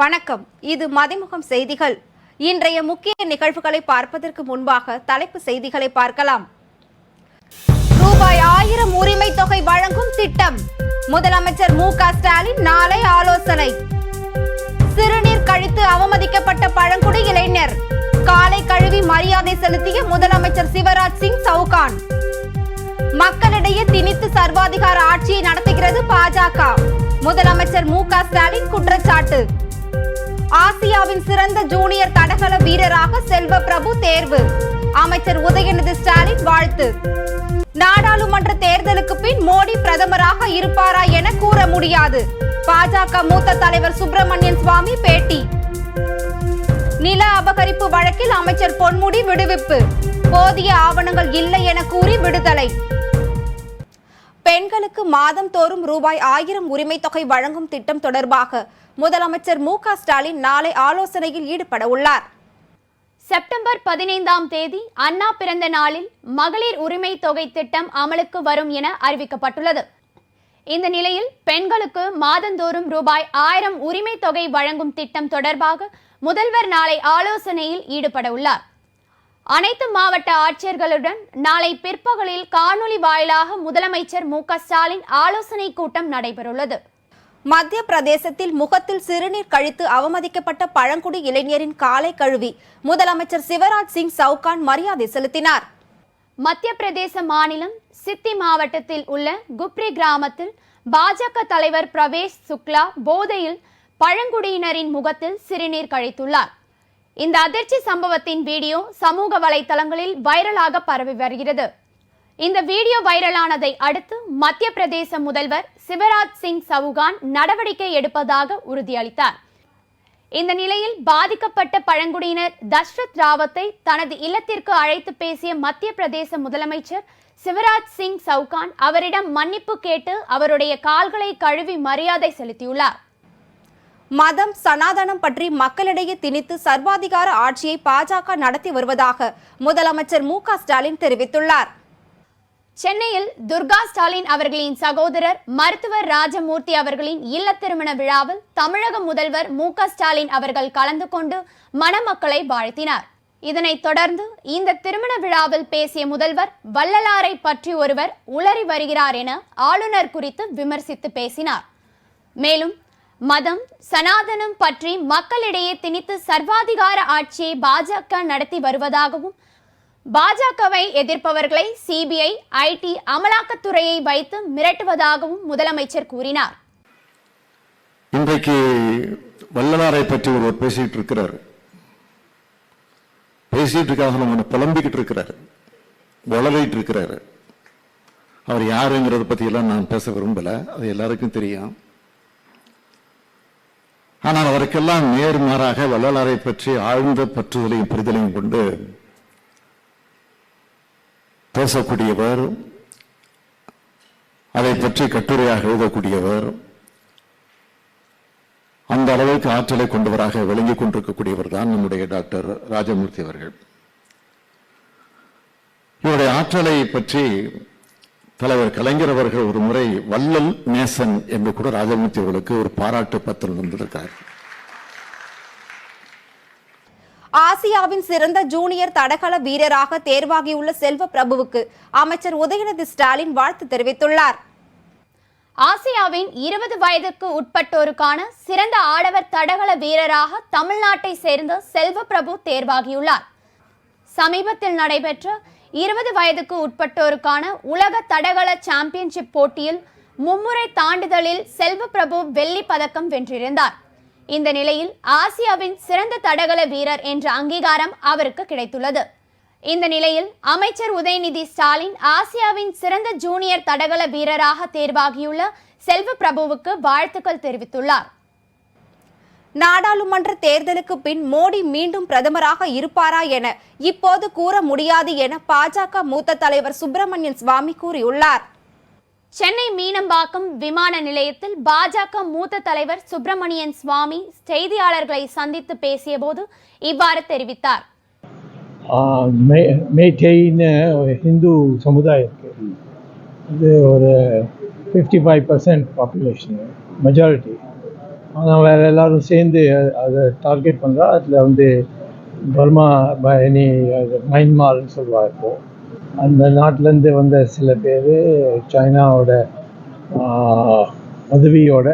வணக்கம். இது மதிமுகம் செய்திகள். இன்றைய முக்கிய நிகழ்வுகளை பார்ப்பதற்கு முன்பாக தலைப்பு செய்திகளை பார்க்கலாம். ரூபாய் ஆயிரம் உரிமை தொகை வழங்கும் திட்டம். முதலமைச்சர் மு க ஸ்டாலின் நாளை ஆலோசனை. சிறுநீர் கழித்து அவமதிக்கப்பட்ட பழங்குடி இளைஞர். காலை கழுவி மரியாதை செலுத்திய முதலமைச்சர் சிவராஜ் சிங் சவுகான். மக்களிடையே திணித்து சர்வாதிகார ஆட்சியை நடத்துகிறது பாஜக முதலமைச்சர் மு க ஸ்டாலின் குற்றச்சாட்டு. இந்தியாவின் சிறந்த ஜூனியர் தடகள வீரராக செல்வ பிரபு தேர்வு. அமைச்சர் உதயநிதி ஸ்டாலின் வாழ்த்து. நாடாளுமன்ற தேர்தலுக்கு பின் மோடி பிரதமராக இருப்பாரா என கூற முடியாது. பாஜக மூத்த தலைவர் சுப்பிரமணியன் சுவாமி பேட்டி. நில அபகரிப்பு வழக்கில் அமைச்சர் பொன்முடி விடுவிப்பு. போதிய ஆவணங்கள் இல்லை என கூறி விடுதலை. பெண்களுக்கு மாதம் தோறும் ரூபாய் ஆயிரம் உரிமை தொகை வழங்கும் திட்டம் தொடர்பாக முதலமைச்சர் மு க ஸ்டாலின் நாளை ஆலோசனையில் ஈடுபட உள்ளார். செப்டம்பர் பதினைந்தாம் தேதி அண்ணா பிறந்த நாளில் மகளிர் உரிமை தொகை திட்டம் அமலுக்கு வரும் என அறிவிக்கப்பட்டுள்ளது. இந்த நிலையில் பெண்களுக்கு மாதந்தோறும் ரூபாய் ஆயிரம் உரிமை தொகை வழங்கும் திட்டம் தொடர்பாக முதல்வர் நாளை ஆலோசனையில் ஈடுபட உள்ளார். அனைத்து மாவட்ட ஆட்சியர்களுடன் நாளை பிற்பகலில் காணொலி வாயிலாக முதலமைச்சர் மு க ஸ்டாலின் ஆலோசனை கூட்டம் நடைபெறவுள்ளது மத்திய பிரதேசத்தில் முகத்தில் சிறுநீர் கழித்து அவமதிக்கப்பட்ட பழங்குடி இளைஞரின் காலை கழுவி முதலமைச்சர் சிவராஜ் சிங் சவுகான் மரியாதை செலுத்தினார். மத்திய பிரதேச மாநிலம் சித்தி மாவட்டத்தில் உள்ள குப்ரி கிராமத்தில் பாஜக தலைவர் பிரவேஷ் சுக்லா போதையில் பழங்குடியினரின் முகத்தில் சிறுநீர் கழித்துள்ளார். இந்த அதிர்ச்சி சம்பவத்தின் வீடியோ சமூக வலைதளங்களில் வைரலாக பரவி வருகிறது. இந்த வீடியோ வைரலானதை அடுத்து மத்திய பிரதேச முதல்வர் சிவராஜ் சிங் சவுகான் நடவடிக்கை எடுப்பதாக உறுதியளித்தார். இந்த நிலையில் பாதிக்கப்பட்ட பழங்குடியினர் தஷ்ரத் ராவத்தை தனது இல்லத்திற்கு அழைத்து பேசிய மத்திய பிரதேச முதலமைச்சர் சிவராஜ் சிங் சவுகான் அவரிடம் மன்னிப்பு கேட்டு அவருடைய கால்களை கழுவி மரியாதை செலுத்தியுள்ளார். மதம் சனாதனம் பற்றி மக்களிடையே திணித்து சர்வாதிகார ஆட்சியை பாஜக நடத்தி வருவதாக முதலமைச்சர் மு ஸ்டாலின் தெரிவித்துள்ளார். சென்னையில் துர்கா ஸ்டாலின் அவர்களின் சகோதரர் மருத்துவர் ராஜமூர்த்தி அவர்களின் இல்ல திருமண விழாவில் தமிழக முதல்வர் மு ஸ்டாலின் அவர்கள் கலந்து கொண்டு மணமக்களை வாழ்த்தினார். இதனைத் தொடர்ந்து இந்த திருமண விழாவில் பேசிய முதல்வர் வள்ளலாரை பற்றி ஒருவர் உளறி வருகிறார் என ஆளுநர் குறித்து விமர்சித்து பேசினார். மேலும் மதம் சனாதனம் பற்றி மக்களிடையே திணித்து சர்வாதிகார ஆட்சியை பாஜக நடத்தி வருவதாகவும் பாஜகவை எதிர்ப்பவர்களை சிபிஐ ஐடி அமலாக்கத்துறையை வைத்து மிரட்டுவதாகவும் முதலமைச்சர் கூறினார். இன்றைக்கு வள்ளலாரை பற்றி ஒருவர் பேசிட்டு இருக்கிறார். பேசிட்டு இருக்காக நம்ம புலம்பிக்கிட்டு இருக்கிறாரு. வளரிட்டு இருக்கிறாரு. அவர் யாருங்கிறத பத்தி எல்லாம் நான் பேச விரும்பல. அது எல்லாருக்கும் தெரியும். ஆனால் அவருக்கெல்லாம் நேர்மாறாக வள்ளலாரை பற்றி ஆழ்ந்த பற்றுதலையும் புரிதலையும் கொண்டு பேசக்கூடியவர் அதை பற்றி கட்டுரையாக எழுதக்கூடியவர் அந்த அளவுக்கு ஆற்றலை கொண்டவராக விளங்கிக் கொண்டிருக்கக்கூடியவர் தான் நம்முடைய டாக்டர் ராஜமூர்த்தி அவர்கள். இவருடைய ஆற்றலை பற்றி தலைவர் கலைஞர் அவர்கள் ஒரு முறை வள்ளல் நேசன் என்று கூட ராஜமூர்த்தி அவர்களுக்கு ஒரு பாராட்டு பத்திரம் தந்திருக்கார் ஆசியாவின் சிறந்த ஜூனியர் தடகள வீரராக தேர்வாகியுள்ள செல்வ பிரபுவுக்கு அமைச்சர் உதயநிதி ஸ்டாலின் வாழ்த்து தெரிவித்துள்ளார். ஆசியாவின் இருபது வயதுக்கு உட்பட்டோருக்கான சிறந்த ஆடவர் தடகள வீரராக தமிழ்நாட்டை சேர்ந்த செல்வ பிரபு தேர்வாகியுள்ளார். சமீபத்தில் நடைபெற்ற இருபது வயதுக்கு உட்பட்டோருக்கான உலக தடகள சாம்பியன்ஷிப் போட்டியில் மும்முறை தாண்டுதலில் செல்வ பிரபு வெள்ளி பதக்கம் வென்றிருந்தார். இந்த நிலையில் ஆசியாவின் சிறந்த தடகள வீரர் என்ற அங்கீகாரம் அவருக்கு கிடைத்துள்ளது. இந்த நிலையில் அமைச்சர் உதயநிதி ஸ்டாலின் ஆசியாவின் சிறந்த ஜூனியர் தடகள வீரராக தேர்வாகியுள்ள செல்வ பிரபுவுக்கு வாழ்த்துக்கள் தெரிவித்துள்ளார். நாடாளுமன்ற தேர்தலுக்கு பின் மோடி மீண்டும் பிரதமராக இருப்பாரா என இப்போது கூற முடியாது என பாஜக மூத்த தலைவர் சுப்பிரமணியன் சுவாமி கூறியுள்ளார். சென்னை மீனம்பாக்கம் விமான நிலையத்தில் பாஜக மூத்த தலைவர் சுப்பிரமணியன் சுவாமி செய்தியாளர்களை சந்தித்து பேசியபோது இவ்வாறு தெரிவித்தார். மே மேட்டேன்னு ஹிந்து சமுதாயம் இருக்குது இது ஒரு fifty five percent population majority ஆனால் வேறு எல்லாரும் சேர்ந்து அதை டார்கெட் பண்ணுறா அதில் வந்து பர்மா பயணி மைன்மார்னு சொல்லுவா இப்போ. அந்த நாட்டிலேருந்து வந்த சில பேர் சைனாவோட ஆஹ், உதவியோட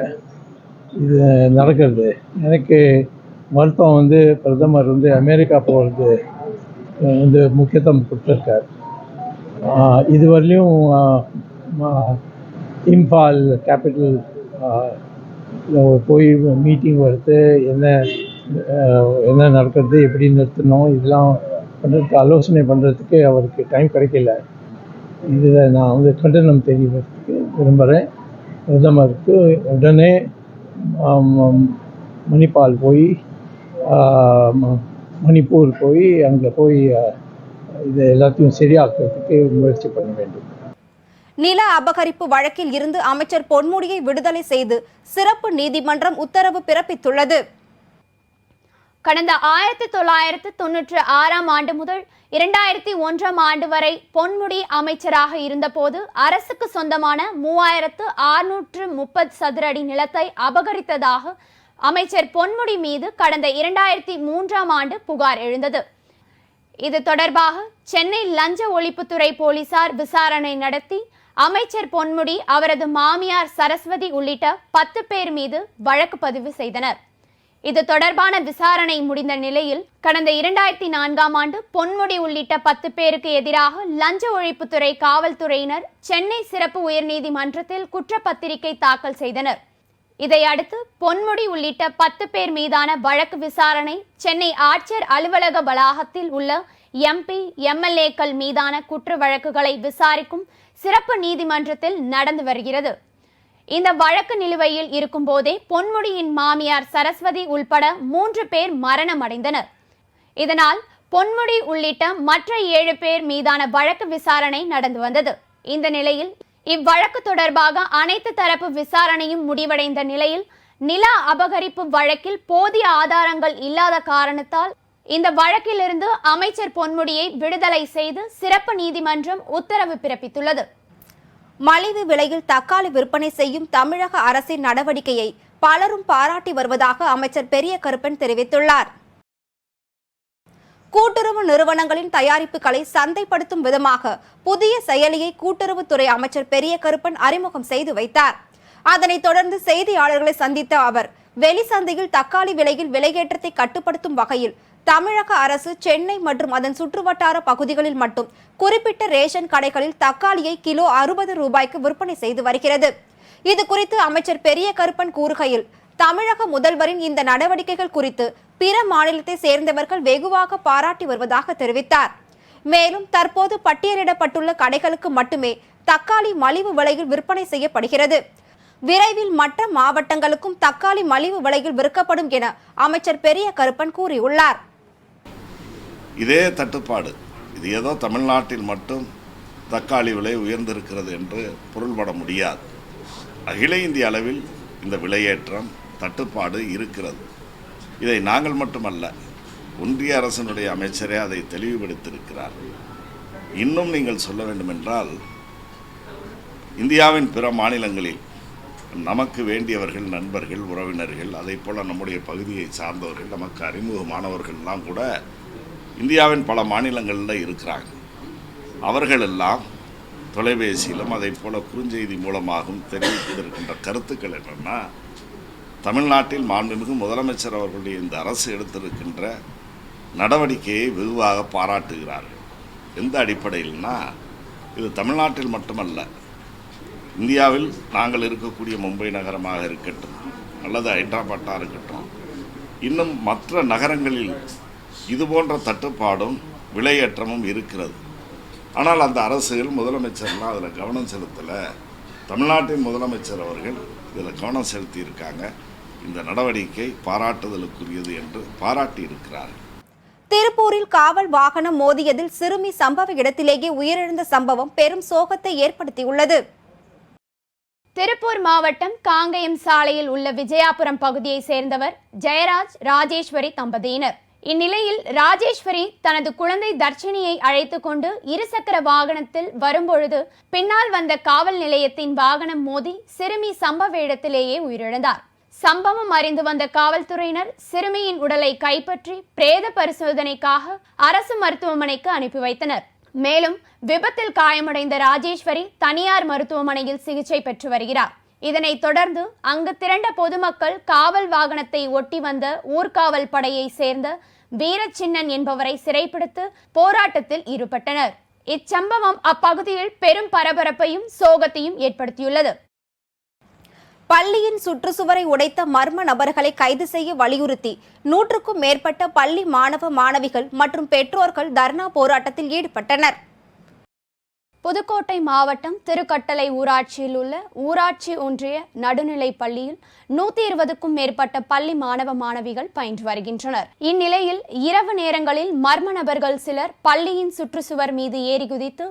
இது நடக்கிறது. எனக்கு வருத்தம் வந்து பிரதமர் வந்து அமெரிக்கா போகிறது வந்து முக்கியத்துவம் கொடுத்துருக்கார். ஆஹ், இதுவரையிலும் இம்பால் கேபிட்டல் போய் மீட்டிங் வருது என்ன என்ன நடக்கிறது எப்படி நிறுத்தணும் இதெல்லாம் பண்ணுறதுக்கு ஆலோசனை பண்ணுறதுக்கு அவருக்கு டைம் கிடைக்கல. இதில் நான் வந்து கண்டனம் தெரிவிக்கிறதுக்கு விரும்புகிறேன் பிரதமருக்கு உடனே மணிப்பால் போய் மணிப்பூர் போய் அங்கே போய் இதை இது எல்லாத்தையும் சரியாக்குறதுக்கு முயற்சி பண்ண வேண்டும். நில அபகரிப்பு வழக்கில் இருந்து அமைச்சர் பொன்முடியை விடுதலை செய்து சிறப்பு நீதிமன்றம் உத்தரவு பிறப்பித்துள்ளது. கடந்த ஆயிரத்தி தொள்ளாயிரத்து தொன்னூற்று ஆறாம் ஆண்டு முதல் இரண்டாயிரத்தி ஒன்றாம் ஆண்டு வரை பொன்முடி அமைச்சராக இருந்தபோது அரசுக்கு சொந்தமான மூவாயிரத்து அறுநூற்று முப்பது சதுர அடி நிலத்தை அபகரித்ததாக அமைச்சர் பொன்முடி மீது கடந்த இரண்டாயிரத்தி மூன்றாம் ஆண்டு புகார் எழுந்தது. இது தொடர்பாக சென்னை லஞ்ச ஒழிப்புத்துறை போலீசார் விசாரணை நடத்தி அமைச்சர் பொன்முடி அவரது மாமியார் சரஸ்வதி உள்ளிட்ட பத்து பேர் மீது வழக்கு பதிவு செய்தனர். இது தொடர்பான விசாரணை முடிந்த நிலையில் கடந்த இரண்டாயிரத்தி நான்காம் ஆண்டு பொன்முடி உள்ளிட்ட பத்து பேருக்கு எதிராக லஞ்ச ஒழிப்புத்துறை காவல்துறையினர் சென்னை சிறப்பு உயர்நீதிமன்றத்தில் குற்றப்பத்திரிகை தாக்கல் செய்தனர். இதையடுத்து பொன்முடி உள்ளிட்ட பத்து பேர் மீதான வழக்கு விசாரணை சென்னை ஆட்சியர் அலுவலக வளாகத்தில் உள்ள எம்பி எம்எல்ஏக்கள் மீதான குற்ற வழக்குகளை விசாரிக்கும் சிறப்பு நீதிமன்றத்தில் நடந்து வருகிறது. இந்த வழக்கு நிலுவையில் இருக்கும்போதே பொன்முடியின் மாமியார் சரஸ்வதி உள்பட மூன்று பேர் மரணமடைந்தனர். இதனால் பொன்முடி உள்ளிட்ட மற்ற ஏழு பேர் மீதான வழக்கு விசாரணை நடந்து வந்தது. இந்த நிலையில் இவ்வழக்கு தொடர்பாக அனைத்து தரப்பு விசாரணையும் முடிவடைந்த நிலையில் நில அபகரிப்பு வழக்கில் போதிய ஆதாரங்கள் இல்லாத காரணத்தால் இந்த வழக்கிலிருந்து அமைச்சர் பொன்முடியை விடுதலை செய்து சிறப்பு நீதிமன்றம் உத்தரவு பிறப்பித்துள்ளது. மலிவு விலையில் தக்காளி விற்பனை செய்யும் தமிழக அரசின் நடவடிக்கையை பலரும் பாராட்டி வருவதாக அமைச்சர் பெரிய கருப்பன் தெரிவித்துள்ளார். கூட்டுறவு நிறுவனங்களின் தயாரிப்புகளை சந்தைப்படுத்தும் விதமாக புதிய செயலியை கூட்டுறவுத்துறை அமைச்சர் பெரிய கருப்பன் அறிமுகம் செய்து வைத்தார். அதனைத் தொடர்ந்து செய்தியாளர்களை சந்தித்த அவர் வெளிசந்தையில் தக்காளி விலையில் விலையேற்றத்தை கட்டுப்படுத்தும் வகையில் தமிழக அரசு சென்னை மற்றும் அதன் சுற்றுவட்டார பகுதிகளில் மட்டும் குறிப்பிட்ட ரேஷன் கடைகளில் தக்காளியை கிலோ அறுபது ரூபாய்க்கு விற்பனை செய்து வருகிறது. இது குறித்து அமைச்சர் பெரிய கருப்பன் கூறுகையில் தமிழக முதல்வரின் இந்த நடவடிக்கைகள் குறித்து பிற மாநிலத்தை சேர்ந்தவர்கள் வெகுவாக பாராட்டி வருவதாக தெரிவித்தார். மேலும் தற்போது பட்டியலிடப்பட்டுள்ள கடைகளுக்கு மட்டுமே தக்காளி மலிவு விலையில் விற்பனை செய்யப்படுகிறது. விரைவில் மற்ற மாவட்டங்களுக்கும் தக்காளி மலிவு விலையில் விற்கப்படும் என அமைச்சர் பெரிய கருப்பன் கூறியுள்ளார். இதே தட்டுப்பாடு. இது ஏதோ தமிழ்நாட்டில் மட்டும் தக்காளி விலை உயர்ந்திருக்கிறது என்று பொருள்பட முடியாது. அகில இந்திய அளவில் இந்த விலையேற்றம் தட்டுப்பாடு இருக்கிறது. இதை நாங்கள் மட்டுமல்ல ஒன்றிய அரசினுடைய அமைச்சரே அதை தெளிவுபடுத்தியிருக்கிறார் இன்னும் நீங்கள் சொல்ல வேண்டுமென்றால் இந்தியாவின் பிற மாநிலங்களில் நமக்கு வேண்டியவர்கள் நண்பர்கள் உறவினர்கள் அதே போல் நம்முடைய பகுதியை சார்ந்தவர்கள் நமக்கு அறிமுகமானவர்கள்லாம் கூட இந்தியாவின் பல மாநிலங்களில் இருக்கிறாங்க. அவர்களெல்லாம் தொலைபேசியிலும் அதே போல் குறுஞ்செய்தி மூலமாகவும் தெரிவித்திருக்கின்ற கருத்துக்கள் என்னென்னா தமிழ்நாட்டில் மாண்புமிகு முதலமைச்சர் அவர்களுடைய இந்த அரசு எடுத்திருக்கின்ற நடவடிக்கையை வெகுவாக பாராட்டுகிறார்கள். எந்த அடிப்படையில்னா இது தமிழ்நாட்டில் மட்டுமல்ல இந்தியாவில் நாங்கள் இருக்கக்கூடிய மும்பை நகரமாக இருக்கட்டும் அல்லது ஹைதராபாட்டாக இருக்கட்டும் இன்னும் மற்ற நகரங்களில் இது போன்ற தட்டுப்பாடும் விலையேற்றமும் இருக்கிறது. ஆனால் அந்த அரசுகள் முதலமைச்சர்லாம் அதில் கவனம் செலுத்தலை. தமிழ்நாட்டின் முதலமைச்சர் அவர்கள் இதில் கவனம் செலுத்தி இருக்காங்க இந்த நடவடிக்கை பாராட்டுதலுக்குரியது என்று பாராட்டி இருக்கிறார்கள் திருப்பூரில் காவல் வாகனம் மோதியதில் சிறுமி சம்பவ இடத்திலேயே உயிரிழந்த சம்பவம் பெரும் சோகத்தை ஏற்படுத்தியுள்ளது. திருப்பூர் மாவட்டம் காங்கயம் சாலையில் உள்ள விஜயாபுரம் பகுதியைச் சேர்ந்தவர் ஜெயராஜ் ராஜேஸ்வரி தம்பதியினர். இந்நிலையில் ராஜேஸ்வரி தனது குழந்தை தர்ஷினியை அழைத்து கொண்டு இருசக்கர வாகனத்தில் வரும்பொழுது பின்னால் வந்த காவல் நிலையத்தின் வாகனம் மோதி சிறுமி சம்பவ இடத்திலேயே உயிரிழந்தார். சம்பவம் அறிந்து வந்த காவல்துறையினர் சிறுமியின் உடலை கைப்பற்றி பிரேத பரிசோதனைக்காக அரசு மருத்துவமனைக்கு அனுப்பி வைத்தனர். மேலும் விபத்தில் காயமடைந்த ராஜேஸ்வரி தனியார் மருத்துவமனையில் சிகிச்சை பெற்று வருகிறார். இதனைத் தொடர்ந்து அங்கு திரண்ட பொதுமக்கள் காவல் வாகனத்தை ஒட்டி வந்த ஊர்காவல் படையை சேர்ந்த வீரச்சின்னன் என்பவரை சிறைப்பிடித்து போராட்டத்தில் ஈடுபட்டனர். இச்சம்பவம் அப்பகுதியில் பெரும் பரபரப்பையும் சோகத்தையும் ஏற்படுத்தியுள்ளது. பள்ளியின் சுற்றுச்சுவரை உடைத்த மர்ம நபர்களை கைது செய்ய வலியுறுத்தி நூற்றுக்கும் மேற்பட்ட பள்ளி மாணவ மாணவிகள் மற்றும் பெற்றோர்கள் தர்ணா போராட்டத்தில் ஈடுபட்டனர். புதுக்கோட்டை மாவட்டம் திருக்கட்டளை ஊராட்சியில் உள்ள ஊராட்சி ஒன்றிய நடுநிலைப் பள்ளியில் நூத்தி இருபதுக்கும் மேற்பட்ட பள்ளி மாணவ மாணவிகள் பயின்று வருகின்றனர். இந்நிலையில் இரவு நேரங்களில் மர்ம நபர்கள் சிலர் பள்ளியின் சுற்றுச்சுவர் மீது ஏறி குதித்து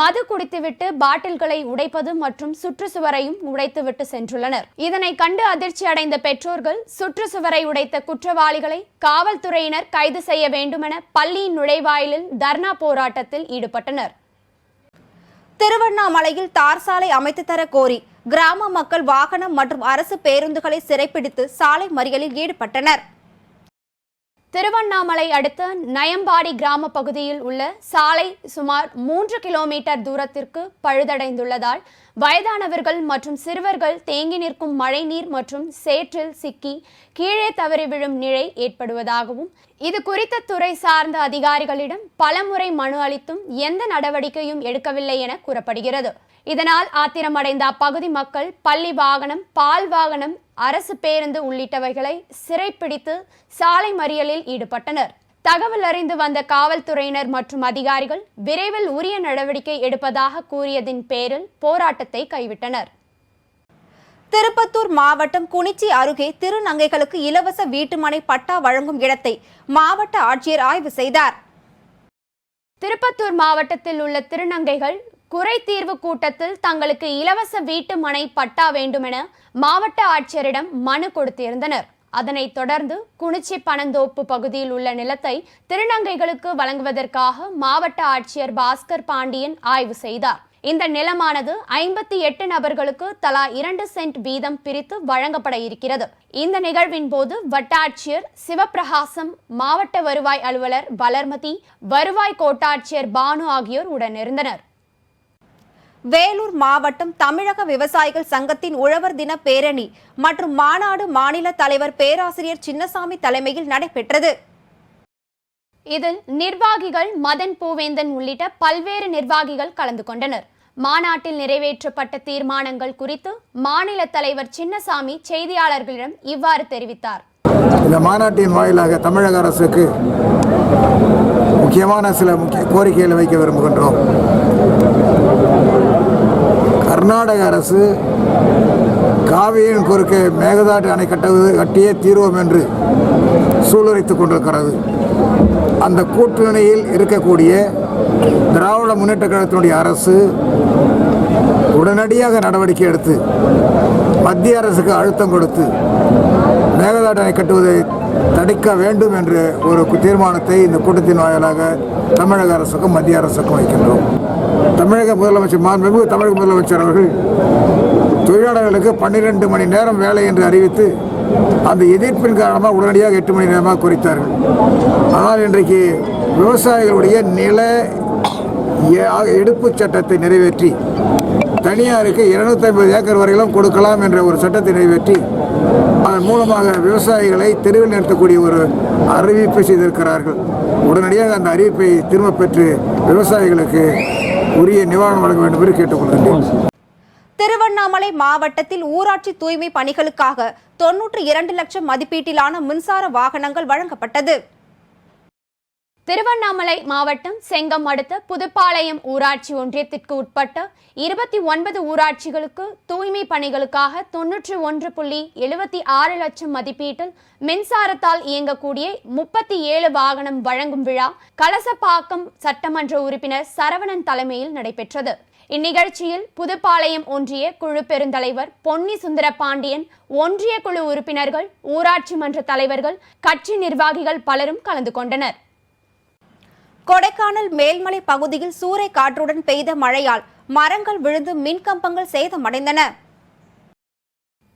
மது குடித்துவிட்டு பாட்டில்களை உடைப்பது மற்றும் சுற்றுச்சுவரையும் உடைத்துவிட்டு சென்றுள்ளனர். இதனை கண்டு அதிர்ச்சி அடைந்த பெற்றோர்கள் சுற்றுச்சுவரை உடைத்த குற்றவாளிகளை காவல்துறையினர் கைது செய்ய வேண்டுமென பள்ளியின் நுழைவாயிலில் தர்ணா போராட்டத்தில் ஈடுபட்டனர். திருவண்ணாமலையில் தார் சாலை அமைத்து தர கோரி கிராம மக்கள் வாகனம் மற்றும் அரசு பேருந்துகளை சிறைப்பிடித்து சாலை மறியலில் ஈடுபட்டனர். திருவண்ணாமலை அடுத்த நயம்பாடி கிராம பகுதியில் உள்ள சாலை சுமார் மூன்று கிலோமீட்டர் தூரத்திற்கு பழுதடைந்துள்ளதால் வயதானவர்கள் மற்றும் சிறுவர்கள் தேங்கி நிற்கும் மழைநீர் மற்றும் சேற்றில் சிக்கி கீழே தவறி விழும் நிலை ஏற்படுவதாகவும் இது குறித்த துறை சார்ந்த அதிகாரிகளிடம் பலமுறை மனு அளித்தும் எந்த நடவடிக்கையும் எடுக்கவில்லை என கூறப்படுகிறது. இதனால் ஆத்திரமடைந்த அப்பகுதி மக்கள் பள்ளி வாகனம் பால் வாகனம் அரசு பேருந்து உள்ளிட்டவைகளை சிறைப்பிடித்து சாலை மறியலில் ஈடுபட்டனர். தகவல் அறிந்து வந்த காவல்துறையினர் மற்றும் அதிகாரிகள் விரைவில் உரிய நடவடிக்கை எடுப்பதாக கூறியதின் பேரில் போராட்டத்தை கைவிட்டனர். திருப்பத்தூர் மாவட்டம் குனிச்சி அருகே திருநங்கைகளுக்கு இலவச வீட்டுமனை பட்டா வழங்கும் இடத்தை மாவட்ட ஆட்சியர் ஆய்வு செய்தார். திருப்பத்தூர் மாவட்டத்தில் உள்ள திருநங்கைகள் குறை தீர்வு கூட்டத்தில் தங்களுக்கு இலவச வீட்டு மனை பட்டா வேண்டுமென மாவட்ட ஆட்சியரிடம் மனு கொடுத்திருந்தனர். அதனைத் தொடர்ந்து குனிச்சி பனந்தோப்பு பகுதியில் உள்ள நிலத்தை திருநங்கைகளுக்கு வழங்குவதற்காக மாவட்ட ஆட்சியர் பாஸ்கர் பாண்டியன் ஆய்வு செய்தார். இந்த நிலமானது ஐம்பத்தி எட்டு நபர்களுக்கு தலா இரண்டு சென்ட் வீதம் பிரித்து வழங்கப்பட இருக்கிறது. இந்த நிகழ்வின் போது வட்டாட்சியர் சிவப்பிரகாசம் மாவட்ட வருவாய் அலுவலர் வளர்மதி வருவாய் கோட்டாட்சியர் பானு ஆகியோர் உடனிருந்தனர். வேலூர் மாவட்டம் தமிழக விவசாயிகள் சங்கத்தின் உழவர் தின பேரணி மற்றும் மாநாடு மாநில தலைவர் பேராசிரியர் சின்னசாமி தலைமையில் நடைபெற்றது. இதில் நிர்வாகிகள் மதன் பூவேந்தன் உள்ளிட்ட பல்வேறு நிர்வாகிகள் கலந்து கொண்டனர். மாநாட்டில் நிறைவேற்றப்பட்ட தீர்மானங்கள் குறித்து மாநில தலைவர் சின்னசாமி செய்தியாளர்களிடம் இவ்வாறு தெரிவித்தார். இந்த மாநாட்டின் வாயிலாக தமிழக அரசுக்கு முக்கியமான சில முக்கிய கோரிக்கைகளை வைக்க விரும்புகின்றோம். கர்நாடக அரசு காவியின் குறுக்கே மேகதாட்டு அணை கட்டுவது கட்டியே தீர்வோம் என்று சூளுரைத்துக் கொண்டிருக்கிறது. அந்த கூட்டணியில் இருக்கக்கூடிய திராவிட முன்னேற்ற கழகத்தினுடைய அரசு உடனடியாக நடவடிக்கை எடுத்து மத்திய அரசுக்கு அழுத்தம் கொடுத்து மேகதாட்டு அணை கட்டுவதை தடுக்க வேண்டும் என்ற ஒரு தீர்மானத்தை இந்த கூட்டத்தின் வாயிலாக தமிழக அரசுக்கும் மத்திய அரசுக்கும் வைக்கின்றோம். தமிழக முதலமைச்சர் மாண்புமிகு தமிழக முதலமைச்சர் அவர்கள் தொழிலாளர்களுக்கு பன்னிரெண்டு மணி நேரம் வேலை என்று அறிவித்து அந்த எதிர்ப்பின் காரணமாக உடனடியாக எட்டு மணி நேரமாக குறித்தார்கள். ஆனால் இன்றைக்கு விவசாயிகளுடைய நில எடுப்பு எடுப்புச் சட்டத்தை நிறைவேற்றி தனியாருக்கு 250 ஐம்பது ஏக்கர் வரையிலும் கொடுக்கலாம் என்ற ஒரு சட்டத்தை நிறைவேற்றி அதன் மூலமாக விவசாயிகளை தெருவில் நிறுத்தக்கூடிய ஒரு அறிவிப்பை செய்திருக்கிறார்கள். உடனடியாக அந்த அறிவிப்பை திரும்ப பெற்று விவசாயிகளுக்கு உரிய நிவாரணம் வழங்க வேண்டும் என்று கேட்டுக்கொள்கின்றேன். திருவண்ணாமலை மாவட்டத்தில் ஊராட்சி தூய்மை பணிகளுக்காக தொன்னூற்று இரண்டு லட்சம் மதிப்பீட்டிலான மின்சார வாகனங்கள் வழங்கப்பட்டது. திருவண்ணாமலை மாவட்டம் செங்கம் அடுத்த புதுப்பாளையம் ஊராட்சி ஒன்றியத்திற்கு உட்பட்ட இருபத்தி ஒன்பது ஊராட்சிகளுக்கு தூய்மை பணிகளுக்காக தொன்னூற்றி ஒன்று புள்ளி எழுபத்தி ஆறு லட்சம் மதிப்பீட்டில் மின்சாரத்தால் இயங்கக்கூடிய முப்பத்தி ஏழு வாகனம் வழங்கும் விழா கலசப்பாக்கம் சட்டமன்ற உறுப்பினர் சரவணன் தலைமையில் நடைபெற்றது. இந்நிகழ்ச்சியில் புதுப்பாளையம் ஒன்றிய குழு பெருந்தலைவர் பொன்னி சுந்தரபாண்டியன் ஒன்றிய குழு உறுப்பினர்கள் ஊராட்சி மன்ற தலைவர்கள் கட்சி நிர்வாகிகள் பலரும் கலந்து கொண்டனர். கொடைக்கானல் மேல்மலை பகுதியில் சூறை காற்றுடன் பெய்த மழையால் மரங்கள் விழுந்து மின்கம்பங்கள் சேதமடைந்தன.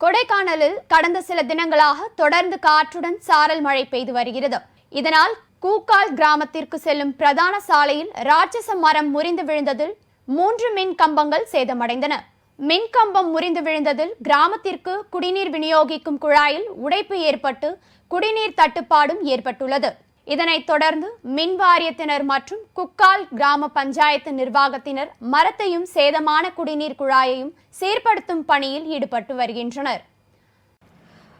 கொடைக்கானலில் கடந்த சில தினங்களாக தொடர்ந்து காற்றுடன் சாரல் மழை பெய்து வருகிறது. இதனால் கூக்கால் கிராமத்திற்கு செல்லும் பிரதான சாலையில் ராட்சச மரம் முறிந்து விழுந்ததில் மூன்று மின் கம்பங்கள் சேதமடைந்தன. மின் கம்பம் முறிந்து விழுந்ததில் கிராமத்திற்கு குடிநீர் விநியோகிக்கும் குழாயில் உடைப்பு ஏற்பட்டு குடிநீர் தட்டுப்பாடும் ஏற்பட்டுள்ளது. இதனைத் தொடர்ந்து மின் வாரியத்தினர் மற்றும் குக்கால் கிராம பஞ்சாயத்து நிர்வாகத்தினர் மரத்தையும் சேதமான குடிநீர் குழாயையும் சீர்படுத்தும் பணியில் ஈடுபட்டு வருகின்றனர்.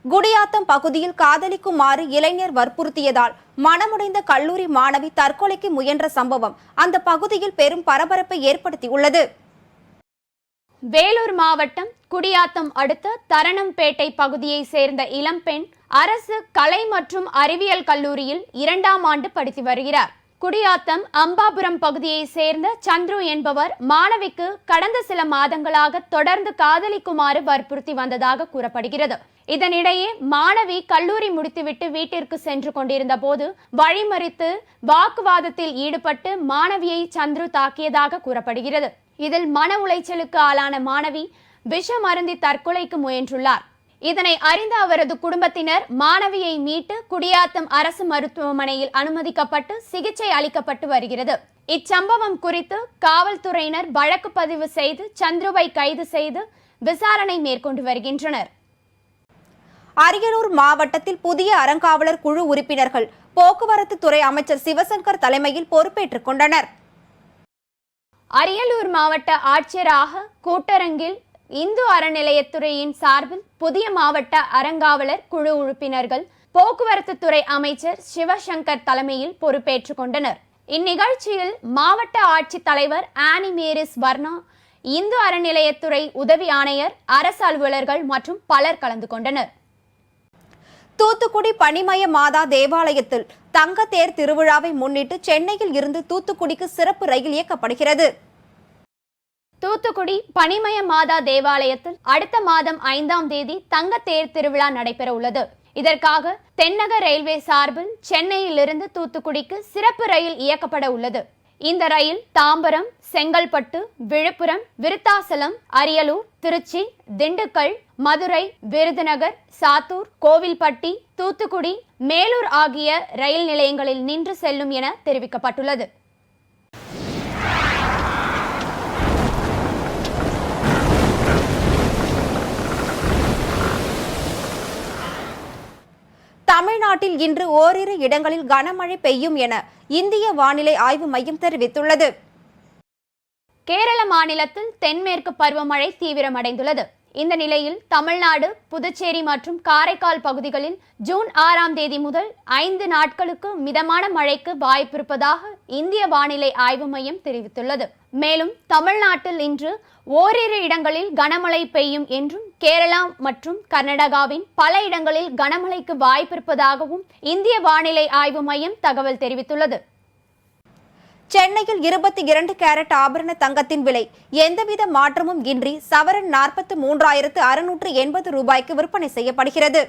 குடியாத்தம் பகுதியில் காதலிக்குமாறு இளைஞர் வற்புறுத்தியதால் மனமுடைந்த கல்லூரி மாணவி தற்கொலைக்கு முயன்ற சம்பவம் அந்த பகுதியில் பெரும் பரபரப்பை ஏற்படுத்தியுள்ளது. வேலூர் மாவட்டம் குடியாத்தம் அடுத்த தரணம்பேட்டை பகுதியை சேர்ந்த இளம்பெண் அரசு கலை மற்றும் அறிவியல் கல்லூரியில் இரண்டாம் ஆண்டு படித்து வருகிறார். குடியாத்தம் அம்பாபுரம் பகுதியை சேர்ந்த சந்துரு என்பவர் மாணவிக்கு கடந்த சில மாதங்களாக தொடர்ந்து காதலிக்குமாறு வற்புறுத்தி வந்ததாக கூறப்படுகிறது. இதனிடையே மாணவி கல்லூரி முடித்துவிட்டு வீட்டிற்கு சென்று கொண்டிருந்த போது வழிமறித்து வாக்குவாதத்தில் ஈடுபட்டு மாணவியை சந்துரு தாக்கியதாக கூறப்படுகிறது. இதில் மன உளைச்சலுக்கு ஆளான மாணவி விஷம் அருந்தி தற்கொலைக்கு முயன்றுள்ளார். இதனை அறிந்த அவரது குடும்பத்தினர் மாணவியை மீட்டு குடியாத்தம் அரசு மருத்துவமனையில் அனுமதிக்கப்பட்டு சிகிச்சை அளிக்கப்பட்டு வருகிறது. இச்சம்பவம் குறித்து காவல்துறையினர் வழக்கு பதிவு செய்து சந்துருவை கைது செய்து விசாரணை மேற்கொண்டு வருகின்றனர். அரியலூர் மாவட்டத்தில் புதிய அறங்காவலர் குழு உறுப்பினர்கள் போக்குவரத்து துறை அமைச்சர் சிவசங்கர் தலைமையில் பொறுப்பேற்றுக் கொண்டனர். அரியலூர் மாவட்ட ஆட்சியராக கூட்டரங்கில் இந்து அறநிலையத்துறையின் சார்பில் புதிய மாவட்ட அறங்காவலர் குழு உறுப்பினர்கள் போக்குவரத்து துறை அமைச்சர் சிவசங்கர் தலைமையில் பொறுப்பேற்றுக் கொண்டனர். இந்நிகழ்ச்சியில் மாவட்ட ஆட்சித் தலைவர் ஆனி மேரிஸ் வர்ணா இந்து அறநிலையத்துறை உதவி ஆணையர் அரசு அலுவலர்கள் மற்றும் பலர் கலந்து கொண்டனர். தூத்துக்குடி பனிமய மாதா தேவாலயத்தில் தங்கத்தேர் திருவிழாவை முன்னிட்டு சென்னையில் இருந்து தூத்துக்குடிக்கு சிறப்பு ரயில் இயக்கப்படுகிறது. தூத்துக்குடி பனிமய மாதா தேவாலயத்தில் அடுத்த மாதம் ஐந்தாம் தேதி தங்கத்தேர் திருவிழா நடைபெற உள்ளது. இதற்காக தென்னக ரயில்வே சார்பில் சென்னையிலிருந்து தூத்துக்குடிக்கு சிறப்பு ரயில் இயக்கப்பட உள்ளது. இந்த ரயில் தாம்பரம் செங்கல்பட்டு விழுப்புரம் விருத்தாசலம் அரியலூர் திருச்சி திண்டுக்கல் மதுரை விருதுநகர் சாத்தூர் கோவில்பட்டி தூத்துக்குடி மேலூர் ஆகிய ரயில் நிலையங்களில் நின்று செல்லும் என தெரிவிக்கப்பட்டுள்ளது. தமிழ்நாட்டில் இன்று ஓரிரு இடங்களில் கனமழை பெய்யும் என இந்திய வானிலை ஆய்வு மையம் தெரிவித்துள்ளது. கேரள மாநிலத்தில் தென்மேற்கு பருவமழை தீவிரமடைந்துள்ளது. இந்த நிலையில் தமிழ்நாடு புதுச்சேரி மற்றும் காரைக்கால் பகுதிகளில் ஜூன் ஆறாம் தேதி முதல் ஐந்து நாட்களுக்கு மிதமான மழைக்கு வாய்ப்பிருப்பதாக இந்திய வானிலை ஆய்வு மையம் தெரிவித்துள்ளது. மேலும் தமிழ்நாட்டில் இன்று ஓரிரு இடங்களில் கனமழை பெய்யும் என்றும் கேரளா மற்றும் கர்நாடகாவின் பல இடங்களில் கனமழைக்கு வாய்ப்பிருப்பதாகவும் இந்திய வானிலை ஆய்வு மையம் தகவல் தெரிவித்துள்ளது. சென்னையில் இருபத்தி இரண்டு கேரட் ஆபரண தங்கத்தின் விலை எந்தவித மாற்றமும் இன்றி சவரன் நாற்பத்தி மூன்றாயிரத்து அறுநூற்று எண்பது ரூபாய்க்கு விற்பனை செய்யப்படுகிறது.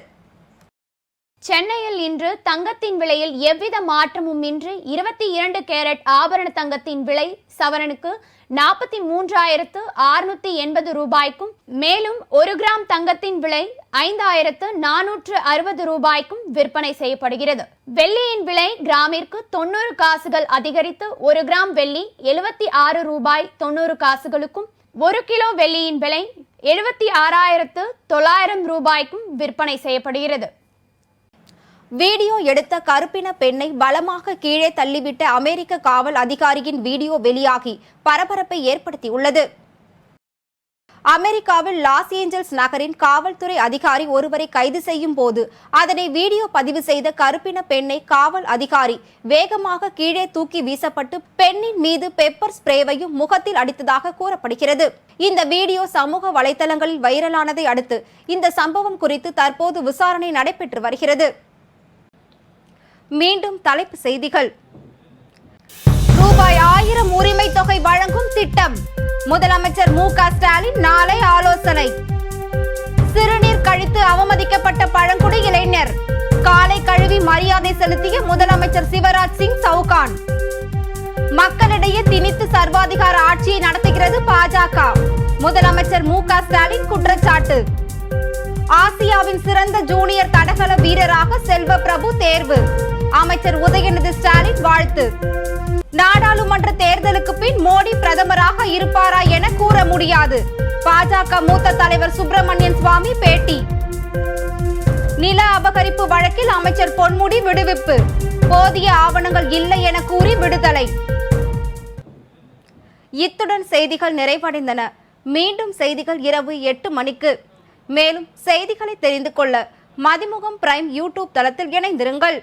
சென்னையில் இன்று தங்கத்தின் விலையில் எவ்வித மாற்றமும் இன்றி இருபத்தி இரண்டு கேரட் ஆபரண தங்கத்தின் விலை சவரனுக்கு நாற்பத்தி மூன்றாயிரத்து அறுநூத்தி எண்பது ரூபாய்க்கும் மேலும் ஒரு கிராம் தங்கத்தின் விலை ஐந்தாயிரத்து நானூற்று அறுபது ரூபாய்க்கும் விற்பனை செய்யப்படுகிறது. வெள்ளியின் விலை கிராமிற்கு தொண்ணூறு காசுகள் அதிகரித்து ஒரு கிராம் வெள்ளி எழுபத்தி ஆறு ரூபாய் தொண்ணூறு காசுகளுக்கும் ஒரு கிலோ வெள்ளியின் விலை எழுபத்தி ஆறாயிரத்து தொள்ளாயிரம் ரூபாய்க்கும் விற்பனை செய்யப்படுகிறது. வீடியோ எடுத்த கருப்பின பெண்ணை பலமாக கீழே தள்ளிவிட்ட அமெரிக்க காவல் அதிகாரியின் வீடியோ வெளியாகி பரபரப்பை ஏற்படுத்தியுள்ளது. அமெரிக்காவில் லாஸ் ஏஞ்சல்ஸ் நகரின் காவல்துறை அதிகாரி ஒருவரை கைது செய்யும் போது அதனை வீடியோ பதிவு செய்த கருப்பின பெண்ணை காவல் அதிகாரி வேகமாக கீழே தூக்கி வீசப்பட்டு பெண்ணின் மீது பெப்பர் ஸ்ப்ரேவையும் முகத்தில் அடித்ததாக கூறப்படுகிறது. இந்த வீடியோ சமூக வலைதளங்களில் வைரலானதை அடுத்து இந்த சம்பவம் குறித்து தற்போது விசாரணை நடைபெற்று வருகிறது. மீண்டும் தலைப்பு செய்திகள். ரூபாய் ஆயிரம் உரிமை தொகை வழங்கும் திட்டம். முதலமைச்சர் மு க ஸ்டாலின் நாளை ஆலோசனை. சிறுநீர் கழித்து அவமதிக்கப்பட்ட பழங்குடி இளைஞர். காலை கழுவி மரியாதை செலுத்திய முதலமைச்சர் சிவராஜ் சிங் சவுகான். மக்களிடையே திணித்து சர்வாதிகார ஆட்சியை நடத்துகிறது பாஜக. முதலமைச்சர் மு க ஸ்டாலின் குற்றச்சாட்டு. ஆசியாவின் சிறந்த ஜூனியர் தடகள வீரராக செல்வ பிரபு தேர்வு. அமைச்சர் உதயநிதி ஸ்டாலின் வாழ்த்து. நாடாளுமன்ற தேர்தலுக்கு பின் மோடி பிரதமராக இருப்பாரா என கூற முடியாது. பாஜக மூத்த தலைவர் சுப்பிரமணியன் சுவாமி பேட்டி. நில அபகரிப்பு வழக்கில் அமைச்சர் பொன்முடி விடுவிப்பு. போதிய ஆவணங்கள் இல்லை என கூறி விடுதலை. இத்துடன் செய்திகள் நிறைவடைந்தன. மீண்டும் செய்திகள் இரவு எட்டு மணிக்கு. மேலும் செய்திகளை தெரிந்து கொள்ள மதிமுகம் பிரைம் யூடியூப் தளத்தில் இணைந்திருங்கள்.